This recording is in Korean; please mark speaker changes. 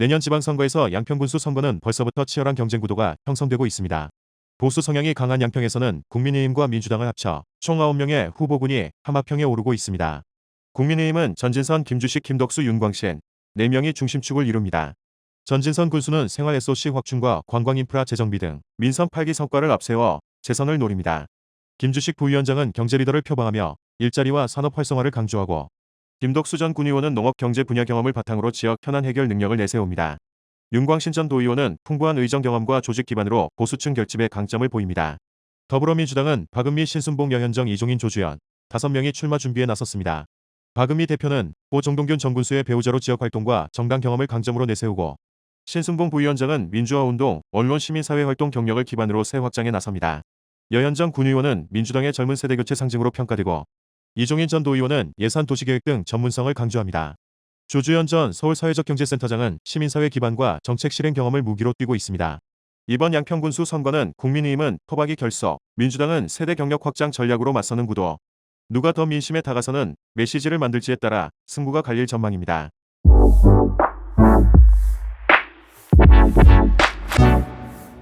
Speaker 1: 내년 지방선거에서 양평군수 선거는 벌써부터 치열한 경쟁 구도가 형성되고 있습니다. 보수 성향이 강한 양평에서는 국민의힘과 민주당을 합쳐 총 9명의 후보군이 하마평에 오르고 있습니다. 국민의힘은 전진선, 김주식, 김덕수, 윤광신 4명이 중심축을 이룹니다. 전진선 군수는 생활 SOC 확충과 관광인프라 재정비 등 민선 8기 성과를 앞세워 재선을 노립니다. 김주식 부위원장은 경제 리더를 표방하며 일자리와 산업 활성화를 강조하고 김덕수 전 군의원은 농업 경제 분야 경험을 바탕으로 지역 현안 해결 능력을 내세웁니다. 윤광신 전 도의원은 풍부한 의정 경험과 조직 기반으로 보수층 결집에 강점을 보입니다. 더불어민주당은 박은미, 신순봉, 여현정, 이종인, 조주연 5명이 출마 준비에 나섰습니다. 박은미 대표는 고 정동균 전 군수의 배우자로 지역 활동과 정당 경험을 강점으로 내세우고 신순봉 부위원장은 민주화 운동, 언론 시민사회 활동 경력을 기반으로 새 확장에 나섭니다. 여현정 군의원은 민주당의 젊은 세대 교체 상징으로 평가되고 이종인 전 도의원은 예산 도시계획 등 전문성을 강조합니다. 조주현 전 서울 사회적경제센터장은 시민사회 기반과 정책 실행 경험을 무기로 뛰고 있습니다. 이번 양평군수 선거는 국민의힘은 토박이 결석, 민주당은 세대 경력 확장 전략으로 맞서는 구도. 누가 더 민심에 다가서는 메시지를 만들지에 따라 승부가 갈릴 전망입니다.